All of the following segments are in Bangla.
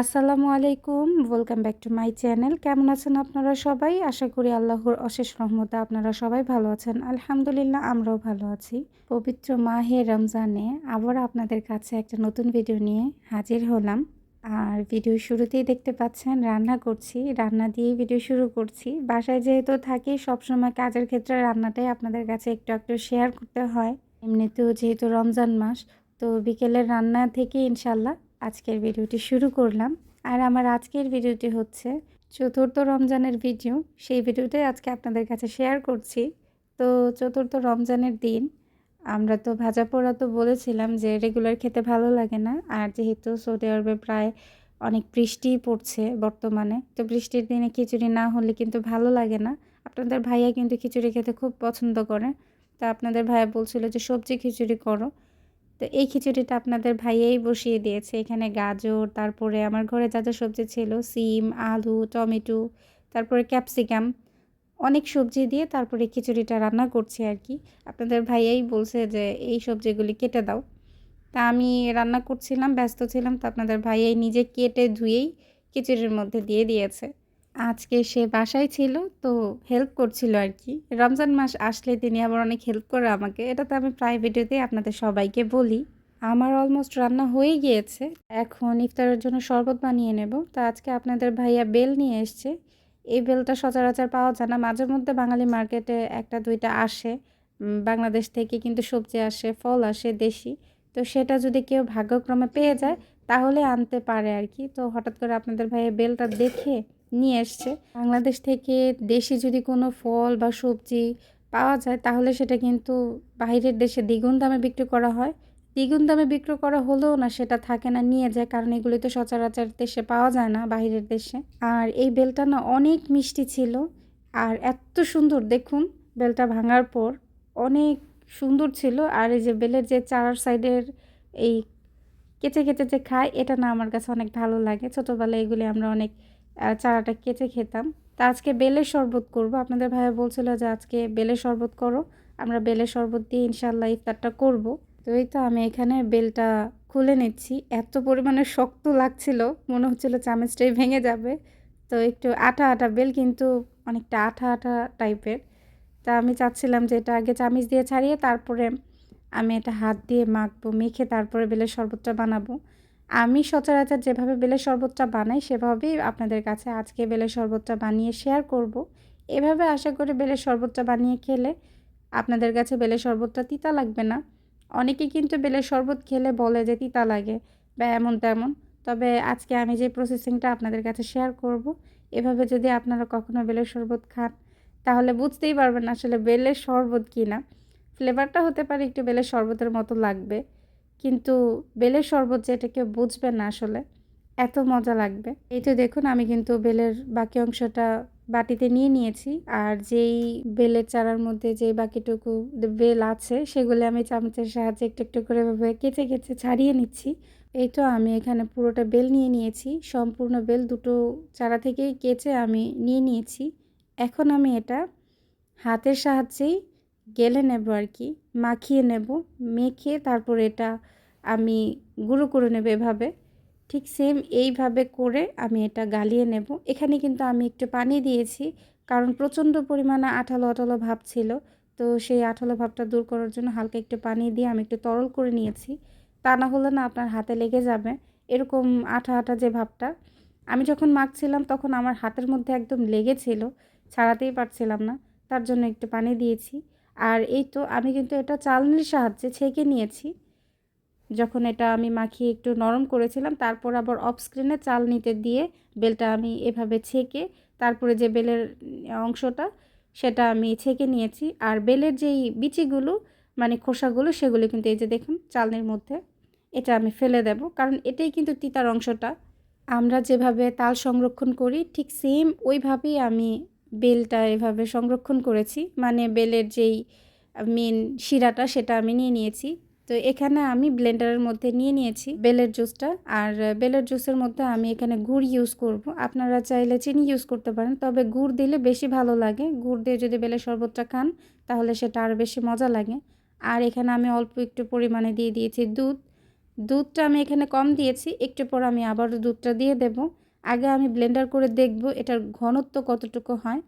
আসসালামু আলাইকুম welcome back to my channel কেমন আছেন আপনারা সবাই? আশা করি আল্লাহর অশেষ রহমতে আপনারা সবাই ভালো আছেন। আলহামদুলিল্লাহ, আমরাও ভালো আছি। পবিত্র মাহে রমজানে আবার আপনাদের কাছে একটা নতুন ভিডিও নিয়ে হাজির হলাম। আর ভিডিও শুরুতেই দেখতে পাচ্ছেন, রান্না করছি। রান্না দিয়েই ভিডিও শুরু করছি। বাসায় যেহেতু থাকি, সবসময় কাজের ক্ষেত্রে রান্নাটাই আপনাদের কাছে একটু একটু শেয়ার করতে হয়। এমনিতেও যেহেতু রমজান মাস, তো বিকেলের রান্না থেকে ইনশাল্লাহ আজকের ভিডিওটি শুরু করলাম। আর আমার আজকের ভিডিওটি হচ্ছে চতুর্থ রমজানের ভিডিও। সেই ভিডিওটাই আজকে আপনাদের কাছে শেয়ার করছি। তো চতুর্থ রমজানের দিন আমরা তো ভাজা পোড়া তো বলেছিলাম যে রেগুলার খেতে ভালো লাগে না। আর যেহেতু সৌদি আরবে প্রায় অনেক বৃষ্টি পড়ছে বর্তমানে, তো বৃষ্টির দিনে খিচুড়ি না হলে কিন্তু ভালো লাগে না। আপনাদের ভাইয়া কিন্তু খিচুড়ি খেতে খুব পছন্দ করে। তা আপনাদের ভাইয়া বলছিল যে সবজি খিচুড়ি করো। তো এই খিচুড়িটা আপনাদের ভাইয়াই বসিয়ে দিয়েছে। এখানে গাজর, তারপরে আমার ঘরে যা যা সবজি ছিল, সিম, আলু, টমেটো, তারপরে ক্যাপসিকাম, অনেক সবজি দিয়ে তারপরে খিচুড়িটা রান্না করছি আর কি। আপনাদের ভাইয়াই বলছে যে, এই সবজিগুলি কেটে দাও। তা আমি রান্না করছিলাম, ব্যস্ত ছিলাম, তো আপনাদের ভাইয়াই নিজে কেটে ধুয়েই খিচুড়ির মধ্যে দিয়ে দিয়েছে। আজকে সে বাসায় ছিল, তো হেল্প করছিল আর কি রমজান মাস আসলে তিনি আবার অনেক হেল্প করে আমাকে। এটা তো আমি প্রায় ভিডিওতে আপনাদের সবাইকে বলি, আমার অলমোস্ট রান্না হয়ে গিয়েছে। এখন ইফতারের জন্য শরবত বানিয়ে নেব। তো আজকে আপনাদের ভাইয়া বেল নিয়ে এসছে। এই বেলটা সচরাচর পাওয়া যায় না। মাঝে মধ্যে বাঙালি মার্কেটে একটা, দুইটা আসে। বাংলাদেশ থেকে কিন্তু সবজি আসে, ফল আসে, দেশি। তো সেটা যদি কেউ ভাগ্যক্রমে পেয়ে যায়, তাহলে আনতে পারে আর কি তো হঠাৎ করে আপনাদের ভাইয়া বেলটা দেখে নিয়ে এসছে। বাংলাদেশ থেকে দেশে যদি কোনো ফল বা সবজি পাওয়া যায়, তাহলে সেটা কিন্তু বাইরের দেশে দ্বিগুণ দামে বিক্রি করা হয়। দ্বিগুণ দামে বিক্রি করা হলেও না, সেটা থাকে না, নিয়ে যায়, কারণ এগুলি তো সচরাচর দেশে পাওয়া যায় না, বাইরের দেশে। আর এই বেলটা না অনেক মিষ্টি ছিল, আর এত সুন্দর, দেখুন, বেলটা ভাঙার পর অনেক সুন্দর ছিল। আর এই যে বেলের যে চার সাইডের এই কেচে কেচে যে খায়, এটা না আমার কাছে অনেক ভালো লাগে। ছোটোবেলায় এগুলি আমরা অনেক চারাটা কেটে খেতাম। তা আজকে বেলের শরবত করব। আপনাদের ভাইয়া বলছিল যে আজকে বেলের শরবত করো। আমরা বেলের শরবত দিয়ে ইনশাল্লাহ ইফতারটা করব। তো এই তো আমি এখানে বেলটা খুলে নিচ্ছি। এত পরিমাণে শক্ত লাগছিল, মনে হচ্ছিল চামচটাই ভেঙে যাবে। তো একটু আটা আটা বেল কিন্তু অনেকটা আঠা আঠা টাইপের। তা আমি চাচ্ছিলাম যে এটা আগে চামিচ দিয়ে ছাড়িয়ে তারপরে আমি এটা হাত দিয়ে মাখবো, মেখে তারপরে বেলের শরবতটা বানাবো। আমি সচরাচর যেভাবে বেলের শরবতটা বানাই, সেভাবেই আপনাদের কাছে আজকে বেলের শরবতটা বানিয়ে শেয়ার করব। এভাবে আশা করি বেলের শরবতটা বানিয়ে খেলে আপনাদের কাছে বেলের শরবতটা তিতা লাগবে না অনেকে কিন্তু বেলের শরবত খেলে বলে যে তিতা লাগে বা এমন তেমন তবে আজকে আমি যে প্রসেসিংটা আপনাদের কাছে শেয়ার করব। এভাবে যদি আপনারা কখনো বেলের শরবত খান, তাহলে বুঝতেই পারবেন আসলে বেলের শরবত কি না ফ্লেভারটা হতে পারে একটু বেলের শরবতের মতো লাগবে কিন্তু বেলের শরবত যেটা কেউ বুঝবে না আসলে, এত মজা লাগবে। এই তো দেখুন, আমি কিন্তু বেলের বাকি অংশটা বাটিতে নিয়ে নিয়েছি, আর যেই বেলের চারার মধ্যে যে বাকিটুকু বেল আছে, সেগুলো আমি চামচের সাহায্যে একটু একটু করে কেচে কেচে ছাড়িয়ে নিচ্ছি। এই তো আমি এখানে পুরোটা বেল নিয়ে নিয়েছি, সম্পূর্ণ বেল দুটো চারা থেকেই কেচে আমি নিয়ে নিয়েছি। এখন আমি এটা হাতের সাহায্যেই গেলে নেব আর কি, মাখিয়ে নেব, মেখে তারপর এটা আমি গুঁড়ো করে নেব এভাবে। ঠিক সেম এইভাবে করে আমি এটা গালিয়ে নেব। এখানে কিন্তু আমি একটু পানি দিয়েছি, কারণ প্রচণ্ড পরিমাণে আঠালো আঠালো ভাব ছিল। তো সেই আঠালো ভাবটা দূর করার জন্য হালকা একটু পানি দিয়ে আমি একটু তরল করে নিয়েছি। তা না হলে না আপনার হাতে লেগে যাবে। এরকম আঠা আঠা যে ভাবটা। আমি যখন মাখছিলাম তখন আমার হাতের মধ্যে একদম লেগেছিল ছাড়াতেই পারছিলাম না। তার জন্য একটু পানি দিয়েছি। আর এই তো আমি কিন্তু এটা চালনির সাহায্যে ছেঁকে নিয়েছি। যখন এটা আমি মাখিয়ে একটু নরম করেছিলাম, তারপর আবার অফ স্ক্রিনে চালনিতে দিয়ে বেলটা আমি এভাবে ছেঁকে, তারপরে যে বেলের অংশটা, সেটা আমি ছেঁকে নিয়েছি। আর বেলের যেই বিচিগুলো মানে খোসাগুলো, সেগুলো কিন্তু এই যে দেখুন চালনির মধ্যে, এটা আমি ফেলে দেব। কারণ এটাই কিন্তু তিতার অংশটা। আমরা যেভাবে তাল সংরক্ষণ করি, ঠিক সেম ওইভাবেই আমি বেলটা এভাবে সংরক্ষণ করেছি। মানে বেলের যেই মেন শিরাটা সেটা আমি নিয়ে নিয়েছি। তো এখানে আমি ব্লেন্ডারের মধ্যে নিয়ে নিয়েছি বেলের জুসটা আর বেলের জুসের মধ্যে আমি এখানে গুড় ইউজ করব। আপনারা চাইলে চিনি ইউজ করতে পারেন। তবে গুড় দিলে বেশি ভালো লাগে। গুড় দিয়ে যদি বেলের শরবতটা খান, তাহলে সেটা আরও বেশি মজা লাগে। আর এখানে আমি অল্প একটু পরিমাণে দিয়ে দিয়েছি দুধ। দুধটা আমি এখানে কম দিয়েছি। একটু পর আমি আবারও দুধটা দিয়ে দেব। আগে আমি ব্লেন্ডার করে দেখব এটার ঘনত্ব কতটুকু হয়।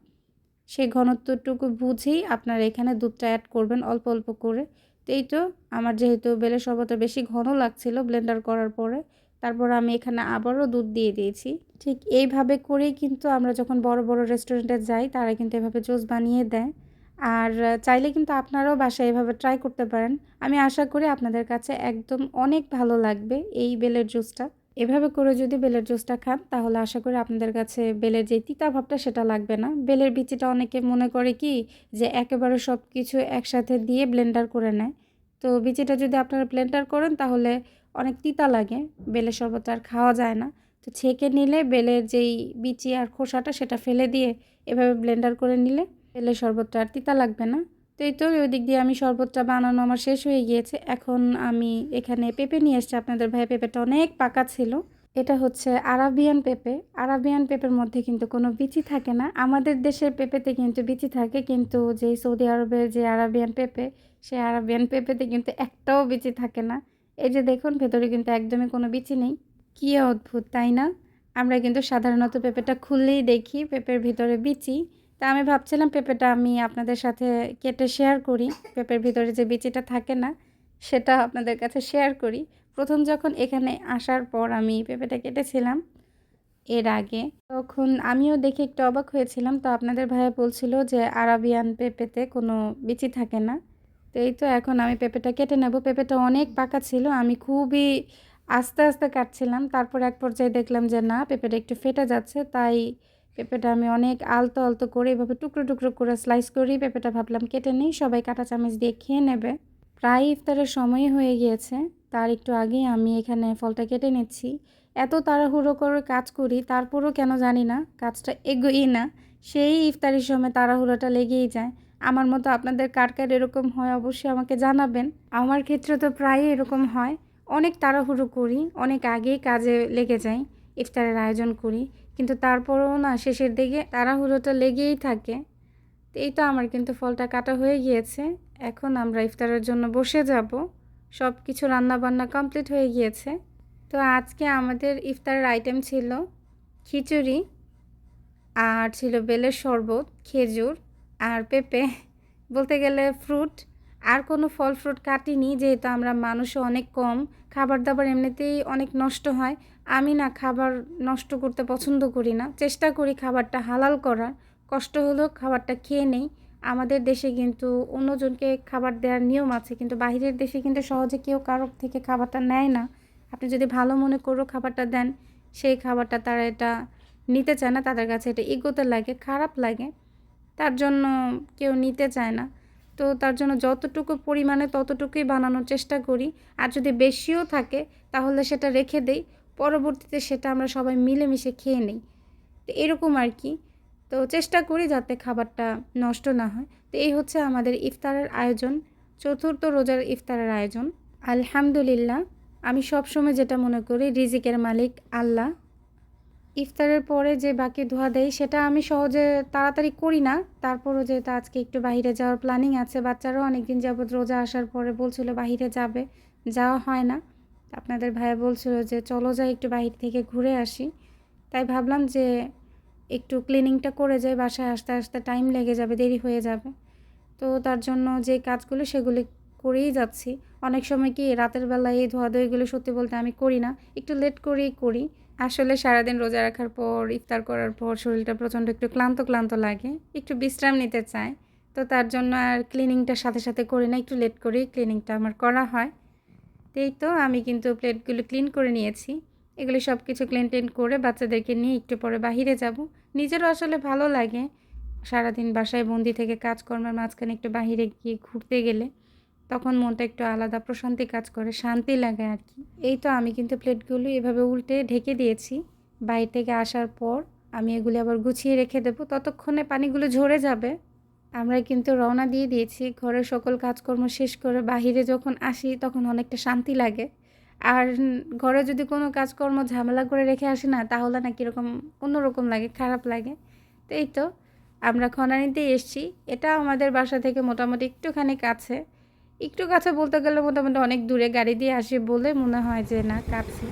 সেই ঘনত্বটুকু বুঝেই আপনারা এখানে দুধটা অ্যাড করবেন অল্প অল্প করে। তো এই তো আমার যেহেতু বেলের শরবতটা বেশি ঘন লাগছিল ব্লেন্ডার করার পরে, তারপর আমি এখানে আবারও দুধ দিয়ে দিয়েছি। ঠিক এইভাবে করেই কিন্তু আমরা যখন বড় বড় রেস্টুরেন্টে যাই, তারা কিন্তু এভাবে জুস বানিয়ে দেয়। আর চাইলে কিন্তু আপনারাও বাসায় এভাবে ট্রাই করতে পারেন। আমি আশা করি আপনাদের কাছে একদম অনেক ভালো লাগবে এই বেলের জুসটা। এভাবে করে যদি বেলের জুসটা খান, তাহলে আশা করি আপনাদের কাছে বেলের যে তিতা ভাবটা সেটা লাগবে না। বেলের বিচিটা অনেকে মনে করে কি যে একেবারে সব কিছু একসাথে দিয়ে ব্লেন্ডার করে নেয়। তো বিচিটা যদি আপনারা ব্লেন্ডার করেন, তাহলে অনেক তিতা লাগে, বেলের শরবত আর খাওয়া যায় না। তো ছেঁকে নিলে বেলের যেই বিচি আর খোসাটা সেটা ফেলে দিয়ে এভাবে ব্লেন্ডার করে নিলে বেলের শরবতটা আর তিতা লাগবে না। তো এই তো ওই দিক দিয়ে আমি শরবতটা বানানো আমার শেষ হয়ে গিয়েছে। এখন আমি এখানে পেঁপে নিয়ে এসেছি। আপনাদের ভাই পেঁপেটা অনেক পাকা ছিল। এটা হচ্ছে আরাবিয়ান পেঁপে। আরাবিয়ান পেঁপের মধ্যে কিন্তু কোনো বিচি থাকে না। আমাদের দেশের পেঁপেতে কিন্তু বিচি থাকে, কিন্তু যে সৌদি আরবের যে আরাবিয়ান পেঁপে, সেই আরাবিয়ান পেঁপেতে কিন্তু একটাও বিচি থাকে না। এই যে দেখুন, ভেতরে কিন্তু একদমই কোনো বিচি নেই। কী অদ্ভুত, তাই না? আমরা কিন্তু সাধারণত পেঁপেটা খুললেই দেখি পেঁপের ভিতরে বিচি। তা আমি ভাবছিলাম পেঁপেটা আমি আপনাদের সাথে কেটে শেয়ার করি। পেঁপের ভিতরে যে বিচিটা থাকে না, সেটা আপনাদের কাছে শেয়ার করি। প্রথম যখন এখানে আসার পর আমি পেঁপেটা কেটেছিলাম এর আগে, তখন আমিও দেখে একটু অবাক হয়েছিলাম। তো আপনাদের ভাইয়া বলছিল যে আরাবিয়ান পেঁপেতে কোনো বিচি থাকে না। তো এই তো এখন আমি পেঁপেটা কেটে নেব। পেঁপেটা অনেক পাকা ছিল, আমি খুবই আস্তে আস্তে কাটছিলাম। তারপর এক পর্যায়ে দেখলাম যে না, পেঁপেটা একটু ফেটে যাচ্ছে, তাই পেঁপেটা আমি অনেক আলতো আলতো করে এভাবে টুকরো টুকরো করে স্লাইস করেই পেঁপেটা ভাবলাম কেটে নিই, সবাই কাঁটা চামচ দিয়ে খেয়ে নেবে। প্রায় ইফতারের সময় হয়ে গিয়েছে, তার একটু আগেই আমি এখানে ফলটা কেটে নিচ্ছি। এত তাড়াহুড়ো করে কাজ করি, তারপরও কেন জানি না, কাজটা এগোই না, সেই ইফতারির সময় তাড়াহুড়োটা লেগেই যায়। আমার মতো আপনাদের কার কার এরকম হয় অবশ্যই আমাকে জানাবেন। আমার ক্ষেত্রে তো প্রায়ই এরকম হয়, অনেক তাড়াহুড়ো করি, অনেক আগেই কাজে লেগে যাই, ইফতারের আয়োজন করি। কিন্তু তারপরেও না শেষের দিকে তাড়াহুড়োটা লেগেই থাকে। তো এই তো আমার কিন্তু ফলটা কাটা হয়ে গিয়েছে। এখন আমরা ইফতারের জন্য বসে যাব। সব কিছু রান্নাবান্না কমপ্লিট হয়ে গিয়েছে। তো আজকে আমাদের ইফতারের আইটেম ছিল খিচুড়ি, আর ছিল বেলের শরবত, খেজুর, আর পেঁপে। বলতে গেলে ফ্রুট। আর কোনো ফল ফ্রুট কাটিনি, যেহেতু আমরা মানুষও অনেক কম। খাবার দাবার এমনিতেই অনেক নষ্ট হয়। আমি না খাবার নষ্ট করতে পছন্দ করি না। চেষ্টা করি খাবারটা হালাল করার। কষ্ট হলেও খাবারটা খেয়ে নেই। আমাদের দেশে কিন্তু অন্যজনকে খাবার দেওয়ার নিয়ম আছে, কিন্তু বাইরের দেশে কিন্তু সহজে কেউ কারোর থেকে খাবারটা নেয় না। আপনি যদি ভালো মনে করো খাবারটা দেন, সেই খাবারটা তারা এটা নিতে চায় না, তাদের কাছে এটা এগোতে লাগে, খারাপ লাগে। তার জন্য কেউ নিতে চায় না। তো তার জন্য যতটুকু পরিমাণে ততটুকুই বানানোর চেষ্টা করি। আর যদি বেশিও থাকে, তাহলে সেটা রেখে দেই। পরবর্তীতে সেটা আমরা সবাই মিলেমিশে খেয়ে নিই। তো এরকম আর কি। তো চেষ্টা করি যাতে খাবারটা নষ্ট না হয়। তো এই হচ্ছে আমাদের ইফতারের আয়োজন। চতুর্থ রোজার ইফতারের আয়োজন। আলহামদুলিল্লাহ, আমি সবসময় যেটা মনে করি, রিজিকের মালিক আল্লাহ। ইফতারের পরে যে বাকি ধোয়া দেয় সেটা আমি সহজে তাড়াতাড়ি করি না। তারপরও যেহেতু আজকে একটু বাইরে যাওয়ার প্ল্যানিং আছে, বাচ্চারাও অনেকদিন যাবৎ রোজা আসার পরে বলছিল বাহিরে যাবে, যাওয়া হয় না। আপনাদের ভাইয়া বলছিল যে, চলো যাই, একটু বাইরে থেকে ঘুরে আসি। তাই ভাবলাম যে, একটু ক্লিনিংটা করে যাই, বাসায় আসতে আসতে টাইম লেগে যাবে, দেরি হয়ে যাবে। তো তার জন্য যে কাজগুলো সেগুলি করেই যাচ্ছি। অনেক সময় কি রাতের বেলায় এই ধোয়াধুয়িগুলো সত্যি বলতে আমি করি না, একটু লেট করেই করি। আসলে সারাদিন রোজা রাখার পর, ইফতার করার পর শরীরটা প্রচণ্ড একটু ক্লান্ত ক্লান্ত লাগে, একটু বিশ্রাম নিতে চায়। তো তার জন্য আর ক্লিনিংটার সাথে সাথে করি না, একটু লেট করেই ক্লিনিংটা আমার করা হয়। এই তো, আমি কিন্তু প্লেটগুলো ক্লিন করে নিয়েছি। এগুলি সব কিছু ক্লিন টেন করে বাচ্চাদেরকে নিয়ে একটু পরে বাহিরে যাব। নিজেরও আসলে ভালো লাগে সারাদিন বাসায় বন্দি থেকে কাজকর্মের মাঝখানে একটু বাহিরে গিয়ে ঘুরতে গেলে। তখন মনটা একটু আলাদা, প্রশান্তি কাজ করে, শান্তি লাগে আর কি। এই তো, আমি কিন্তু প্লেটগুলো এভাবে উল্টে ঢেকে দিয়েছি। বাইরে থেকে আসার পর আমি এগুলি আবার গুছিয়ে রেখে দেবো। ততক্ষণে পানিগুলো ঝরে যাবে। আমরা কিন্তু রওনা দিয়ে দিয়েছি। ঘরের সকল কাজকর্ম শেষ করে বাহিরে যখন আসি তখন অনেকটা শান্তি লাগে। আর ঘরে যদি কোনো কাজকর্ম ঝামেলা করে রেখে আসি না, তাহলে না কীরকম অন্যরকম লাগে, খারাপ লাগে। তো এই তো, আমরা খনানিতেই এসছি। এটা আমাদের বাসা থেকে মোটামুটি একটুখানি কাছে। একটু কাছে বলতে গেলে মোটামুটি অনেক দূরে। গাড়ি দিয়ে আসি বলে মনে হয় যে না, কাছে।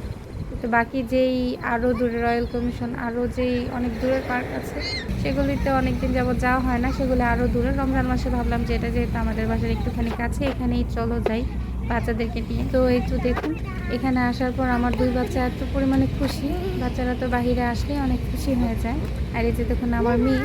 তো বাকি যেই আরও দূরে রয়্যাল কমিশন আরও যেই অনেক দূরের পার্ক আছে, সেগুলিতে অনেক দিন যাবত যাওয়া হয় না। সেগুলি আরও দূরে। রমজান মাসে ভাবলাম যে এটা যেহেতু আমাদের বাসার একটুখানি কাছে, এখানেই চলো যাই বাচ্চাদেরকে নিয়ে। তো একটু দেখুন, এখানে আসার পর আমার দুই বাচ্চা এত পরিমাণে খুশি। বাচ্চারা তো বাহিরে আসলে অনেক খুশি হয়ে যায়। আর এই যে দেখুন, আমার মেয়ে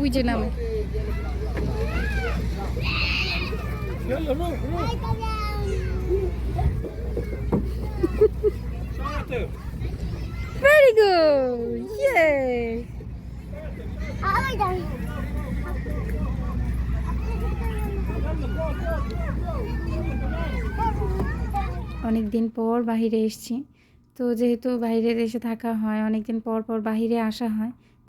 ওই নাম Very good. Yay. অনেক দিন পর বাহিরে এসছি তো যেহেতু বাইরে এসে থাকা হয় অনেক দিন পর পর বাহিরে আসা হয়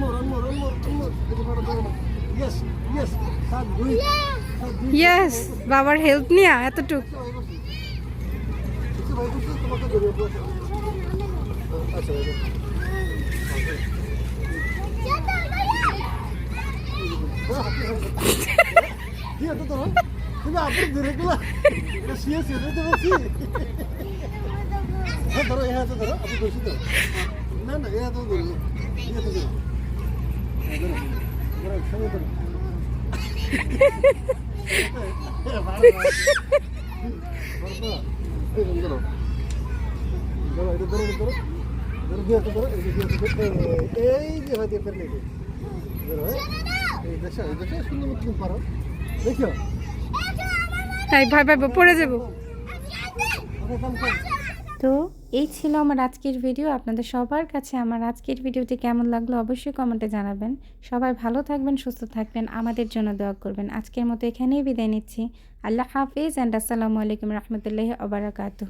more one more one more এই যে বড় বড় ইয়েস বাবার হেল্প নিয়ে এতটুক। না না হ্যাঁ, হ্যাঁ। এই যে হ্যাঁ ভাই ভাই পড়ে যাব তো এই ছিল আমার আজকের ভিডিও আপনাদের সবার কাছে আমার আজকের ভিডিওটি কেমন লাগল অবশ্যই কমেন্টে জানাবেন। সবাই ভালো থাকবেন, সুস্থ থাকবেন, আমাদের জন্য দোয়া করবেন। আজকের মতো এখানেই বিদায় নিচ্ছি। আল্লাহ হাফিজ অ্যান্ড আসসালামু আলাইকুম রহমতুল্লাহ আবরাকাতুহ